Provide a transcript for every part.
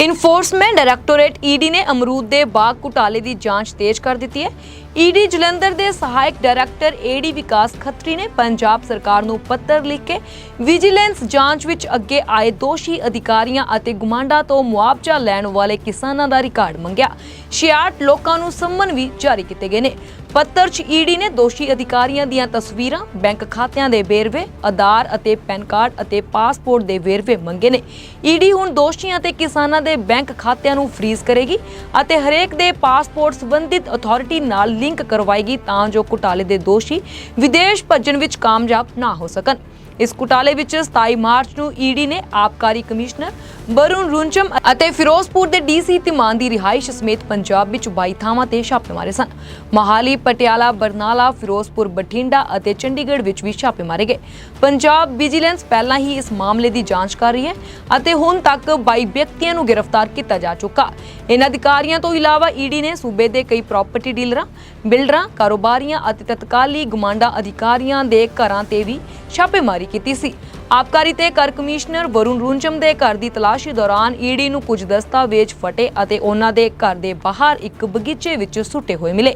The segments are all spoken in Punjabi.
ਇਨਫੋਰਸਮੈਂਟ ਡਾਇਰੈਕਟੋਰੇਟ ਈਡੀ ਨੇ ਅਮਰੂਦ ਦੇ ਬਾਗ ਘੁਟਾਲੇ ਦੀ ਜਾਂਚ ਤੇਜ਼ ਕਰ ਦਿੱਤੀ ਹੈ। ਈਡੀ ਜਲੰਧਰ ਦੇ ਸਹਾਇਕ ਡਾਇਰੈਕਟਰ ਏਡੀ ਵਿਕਾਸ ਖੱਤਰੀ ਨੇ ਪੰਜਾਬ ਸਰਕਾਰ ਨੂੰ ਪੱਤਰ ਲਿਖ ਕੇ ਵਿਜੀਲੈਂਸ ਜਾਂਚ ਵਿੱਚ ਅੱਗੇ ਆਏ ਦੋਸ਼ੀ ਅਧਿਕਾਰੀਆਂ ਅਤੇ ਗੁਮਾਂਡਾ ਤੋਂ ਮੁਆਵਜ਼ਾ ਲੈਣ ਵਾਲੇ ਕਿਸਾਨਾਂ ਦਾ ਰਿਕਾਰਡ ਮੰਗਿਆ। 66 ਲੋਕਾਂ ਨੂੰ ਸੰਮਨ ਵੀ ਜਾਰੀ ਕੀਤੇ ਗਏ ਨੇ। ਪੱਤਰ 'ਚ ਈਡੀ ਨੇ ਦੋਸ਼ੀ ਅਧਿਕਾਰੀਆਂ ਦੀਆਂ ਤਸਵੀਰਾਂ, ਬੈਂਕ ਖਾਤਿਆਂ ਦੇ ਵੇਰਵੇ, ਆਧਾਰ ਅਤੇ ਪੈਨ ਕਾਰਡ ਅਤੇ ਪਾਸਪੋਰਟ ਦੇ ਵੇਰਵੇ ਮੰਗੇ ਨੇ। ਈਡੀ ਹੁਣ ਦੋਸ਼ੀਆਂ ਤੇ ਕਿਸਾਨਾਂ ਦੇ ਬੈਂਕ ਖਾਤਿਆਂ ਨੂੰ ਫ੍ਰੀਜ਼ ਕਰੇਗੀ ਅਤੇ ਹਰੇਕ ਦੇ ਪਾਸਪੋਰਟ ਸੰਬੰਧਿਤ ਅਥਾਰਟੀ ਨਾਲ ਲਿੰਕ ਕਰਵਾਏਗੀ ਤਾਂ ਜੋ ਘੁਟਾਲੇ ਦੇ ਦੋਸ਼ੀ ਵਿਦੇਸ਼ ਭੱਜਣ ਵਿੱਚ ਕਾਮਯਾਬ ਨਾ ਹੋ ਸਕਣ। ਇਸ ਘੁਟਾਲੇ ਵਿੱਚ 27 ਮਾਰਚ ਨੂੰ ਈਡੀ ਨੇ ਆਬਕਾਰੀ ਕਮਿਸ਼ਨਰ ਬਰੁਣ ਰੁੰਚਮ ਅਤੇ ਫਿਰੋਜ਼ਪੁਰ ਦੇ ਡੀਸੀ ਤਿਮਾਨ ਦੀ ਰਿਹਾਇਸ਼ ਸਮੇਤ ਪੰਜਾਬ ਵਿੱਚ 22 ਥਾਵਾਂ ਤੇ ਛਾਪੇ ਸਨ। ਮਹਾਲੀ, ਪਟਿਆਲਾ, ਬਰਨਾਲਾ, ਫਿਰੋਜ਼ਪੁਰ, ਬਠਿੰਡਾ ਅਤੇ ਚੰਡੀਗੜ੍ਹ ਵਿੱਚ ਵੀ ਛਾਪੇ ਮਾਰੇ ਗਏ। ਪੰਜਾਬ ਵਿਜੀਲੈਂਸ ਪਹਿਲਾਂ ਹੀ ਇਸ ਮਾਮਲੇ ਦੀ ਜਾਂਚ ਕਰ ਰਹੀ ਹੈ ਅਤੇ ਹੁਣ ਤੱਕ 22 ਵਿਅਕਤੀਆਂ ਨੂੰ ਗ੍ਰਿਫਤਾਰ ਕੀਤਾ ਜਾ ਚੁੱਕਾ। ਇਹਨਾਂ ਅਧਿਕਾਰੀਆਂ ਤੋਂ ਇਲਾਵਾ ਈਡੀ ਨੇ ਸੂਬੇ ਦੇ ਕਈ ਪ੍ਰਾਪਰਟੀ ਡੀਲਰਾਂ ਬਿਲਡਰਾਂ ਕਾਰੋਬਾਰੀਆਂ ਅਤੇ ਤਤਕਾਲੀ ਗੁਮਾਂਡਾ ਅਧਿਕਾਰੀਆਂ ਦੇ ਘਰਾਂ ਤੇ ਵੀ ਛਾਪੇਮਾਰੀ ਕੀਤੀ ਸੀ। ਆਬਕਾਰੀ ਤੇ ਕਰ ਕਮਿਸ਼ਨਰ ਵਰੁਣ ਰੁੰਚਮ ਦੇ ਘਰ ਦੀ ਤਲਾਸ਼ੀ ਦੌਰਾਨ ਈਡੀ ਨੂੰ ਕੁਝ ਦਸਤਾਵੇਜ਼ ਫਟੇ ਅਤੇ ਉਹਨਾਂ ਦੇ ਘਰ ਦੇ ਬਾਹਰ ਇੱਕ ਬਗੀਚੇ ਵਿੱਚ ਸੁੱਟੇ ਹੋਏ ਮਿਲੇ।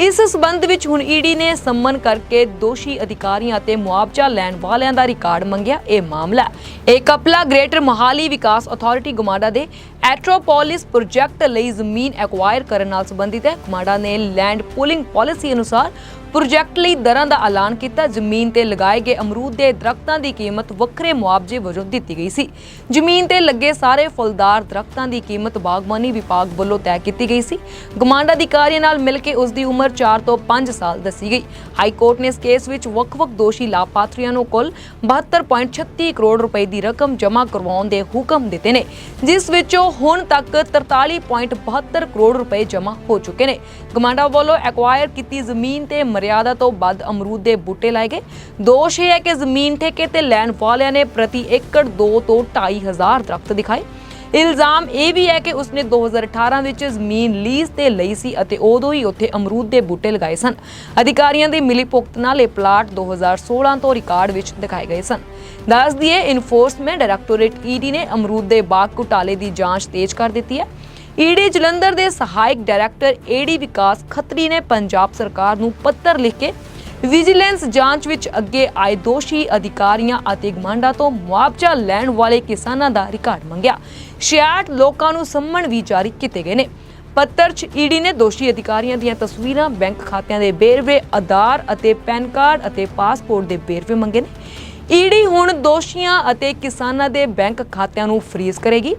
ਇਸ ਸਬੰਧ ਵਿੱਚ ਹੁਣ ਈਡੀ ਨੇ ਸੰਮਨ ਕਰਕੇ ਦੋਸ਼ੀ ਅਧਿਕਾਰੀਆਂ ਅਤੇ ਮੁਆਵਜ਼ਾ ਲੈਣ ਵਾਲਿਆਂ ਦਾ ਰਿਕਾਰਡ ਮੰਗਿਆ। ਇਹ ਮਾਮਲਾ ਇਹ ਕਪਲਾ ਗ੍ਰੇਟਰ ਮਹਾਲੀ ਵਿਕਾਸ ਅਥਾਰਟੀ ਗੁਮਾਡਾ ਦੇ ਐਟਰੋਪੋਲਿਸ ਪ੍ਰੋਜੈਕਟ ਲਈ ਜ਼ਮੀਨ ਐਕਵਾਇਰ ਕਰਨ ਨਾਲ ਸੰਬੰਧਿਤ ਹੈ। ਗੁਮਾਡਾ ਨੇ ਲੈਂਡ ਪੂਲਿੰਗ ਪਾਲਿਸੀ ਅਨੁਸਾਰ ਪ੍ਰੋਜੈਕਟ ਲਈ ਦਰਾਂ ਦਾ ਐਲਾਨ ਕੀਤਾ। ਜ਼ਮੀਨ ਤੇ ਲਗਾਏ ਗਏ ਅਮਰੂਦ ਦੇ ਦਰਖਤਾਂ ਦੀ ਕੀਮਤ ਵੱਖਰੇ ਮੁਆਵਜ਼ੇ ਵਜੋਂ ਦਿੱਤੀ ਗਈ ਸੀ। ਜ਼ਮੀਨ ਤੇ ਲੱਗੇ ਸਾਰੇ ਫਲਦਾਰ ਦਰਖਤਾਂ ਦੀ ਕੀਮਤ ਬਾਗਬਾਨੀ ਵਿਭਾਗ ਵੱਲੋਂ ਤੈਅ ਕੀਤੀ ਗਈ ਸੀ। ਗਮਾਂਡਾ ਅਧਿਕਾਰੀਆਂ ਨਾਲ ਮਿਲ ਕੇ ਉਸ ਦੀ ਉਮਰ 4 ਤੋਂ 5 ਸਾਲ ਦੱਸੀ ਗਈ। ਹਾਈ ਕੋਰਟ ਨੇ ਇਸ ਕੇਸ ਵਿੱਚ ਵੱਖ-ਵੱਖ ਦੋਸ਼ੀ ਲਾਭਪਾਤਰੀਆਂ ਨੂੰ ਕੁੱਲ 72.36 ਕਰੋੜ ਰੁਪਏ ਦੀ ਰਕਮ ਜਮ੍ਹਾਂ ਕਰਵਾਉਣ ਦੇ ਹੁਕਮ ਦਿੱਤੇ ਨੇ, ਜਿਸ ਵਿੱਚੋਂ ਹੁਣ ਤੱਕ 43.72 ਕਰੋੜ ਰੁਪਏ ਜਮ੍ਹਾਂ ਹੋ ਚੁੱਕੇ ਨੇ। ਗਮਾਂਡਾ ਵੱਲੋਂ ਐਕਵਾਇਰ ਕੀਤੀ ਜ਼ਮੀਨ ਤੇ ਮਰਿਆਦਾ ਤੋਂ ਵੱਧ ਅਮਰੂਦ ਦੇ ਬੂਟੇ ਲਾਏ ਗਏ। ਦੋਸ਼ ਇਹ ਹੈ ਕਿ ਜ਼ਮੀਨ ਠੇਕੇ ਤੇ ਲੈਣ ਵਾਲਿਆਂ ਨੇ ਪ੍ਰਤੀ ਏਕੜ 2 ਤੋਂ 2.5 ਦਰਖਤ ਦਿਖਾਏ। ਇਲਜ਼ਾਮ ਇਹ ਵੀ ਹੈ ਕਿ ਉਸਨੇ 2018 ਵਿੱਚ ਜ਼ਮੀਨ ਲੀਜ਼ ਤੇ ਲਈ ਸੀ ਅਤੇ ਉਦੋਂ ਹੀ ਉੱਥੇ ਅਮਰੂਦ ਦੇ ਬੂਟੇ ਲਗਾਏ ਸਨ। ਅਧਿਕਾਰੀਆਂ ਦੀ ਮਿਲੀਭੁਗਤ ਨਾਲ ਇਹ ਪਲਾਟ 2016 ਤੋਂ ਰਿਕਾਰਡ ਵਿੱਚ ਦਿਖਾਏ ਗਏ ਸਨ। ਦੱਸ ਦਈਏ ਇਨਫੋਰਸਮੈਂਟ ਡਾਇਰੈਕਟੋਰੇਟ ਈਡੀ ਨੇ ਅਮਰੂਦ ਦੇ ਬਾਗ ਘੁਟਾਲੇ ਦੀ ਜਾਂਚ ਤੇਜ਼ ਕਰ ਦਿੱਤੀ ਹੈ। ਈਡੀ ਜਲੰਧਰ ਦੇ ਸਹਾਇਕ ਡਾਇਰੈਕਟਰ ਏਡੀ ਵਿਕਾਸ ਖੱਤਰੀ ਨੇ ਪੰਜਾਬ ਸਰਕਾਰ ਨੂੰ ਪੱਤਰ ਲਿਖ ਕੇ ਵਿਜੀਲੈਂਸ ਜਾਂਚ ਵਿੱਚ ਅੱਗੇ ਆਏ ਦੋਸ਼ੀ ਅਧਿਕਾਰੀਆਂ ਅਤੇ ਗਮਾਂਡਾ ਤੋਂ ਮੁਆਵਜ਼ਾ ਲੈਣ ਵਾਲੇ ਕਿਸਾਨਾਂ ਦਾ ਰਿਕਾਰਡ ਮੰਗਿਆ। 66 ਲੋਕਾਂ ਨੂੰ ਸੰਮਣ ਵੀ ਜਾਰੀ ਕੀਤੇ ਗਏ ਨੇ। ਪੱਤਰ 'ਚ ਈਡੀ ਨੇ ਦੋਸ਼ੀ ਅਧਿਕਾਰੀਆਂ ਦੀਆਂ ਤਸਵੀਰਾਂ ਬੈਂਕ ਖਾਤਿਆਂ ਦੇ ਵੇਰਵੇ, ਆਧਾਰ ਅਤੇ ਪੈਨ ਕਾਰਡ ਅਤੇ ਪਾਸਪੋਰਟ ਦੇ ਵੇਰਵੇ ਮੰਗੇ ਨੇ। ਈਡੀ ਹੁਣ ਦੋਸ਼ੀਆਂ ਅਤੇ ਕਿਸਾਨਾਂ ਦੇ ਬੈਂਕ ਖਾਤਿਆਂ ਨੂੰ ਫ੍ਰੀਜ਼ ਕਰੇਗੀ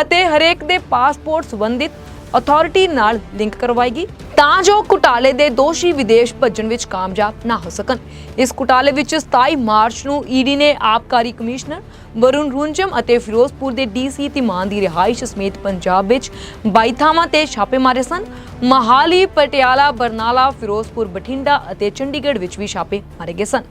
ਅਤੇ ਹਰੇਕ ਦੇ ਪਾਸਪੋਰਟ ਸੰਬੰਧਿਤ ਅਥਾਰਟੀ ਨਾਲ ਲਿੰਕ ਕਰਵਾਏਗੀ ਤਾਂ ਜੋ ਘੁਟਾਲੇ ਦੇ ਦੋਸ਼ੀ ਵਿਦੇਸ਼ ਭੱਜਣ ਵਿੱਚ ਕਾਮਯਾਬ ਨਾ ਹੋ ਸਕਣ। ਇਸ ਘੁਟਾਲੇ ਵਿੱਚ 27 ਮਾਰਚ ਨੂੰ ਈਡੀ ਨੇ ਆਬਕਾਰੀ ਕਮਿਸ਼ਨਰ ਵਰੁਣ ਰੁੰਜਮ ਅਤੇ ਫਿਰੋਜ਼ਪੁਰ ਦੇ ਡੀਸੀ ਤਿਮਾਨ ਦੀ ਰਿਹਾਇਸ਼ ਸਮੇਤ ਪੰਜਾਬ ਵਿੱਚ 22 ਥਾਵਾਂ ਤੇ ਛਾਪੇ ਮਾਰੇ ਸਨ। ਮਹਾਲੀ, ਪਟਿਆਲਾ, ਬਰਨਾਲਾ, ਫਿਰੋਜ਼ਪੁਰ, ਬਠਿੰਡਾ ਅਤੇ ਚੰਡੀਗੜ੍ਹ ਵਿੱਚ ਵੀ ਛਾਪੇ ਮਾਰੇ ਗਏ ਸਨ।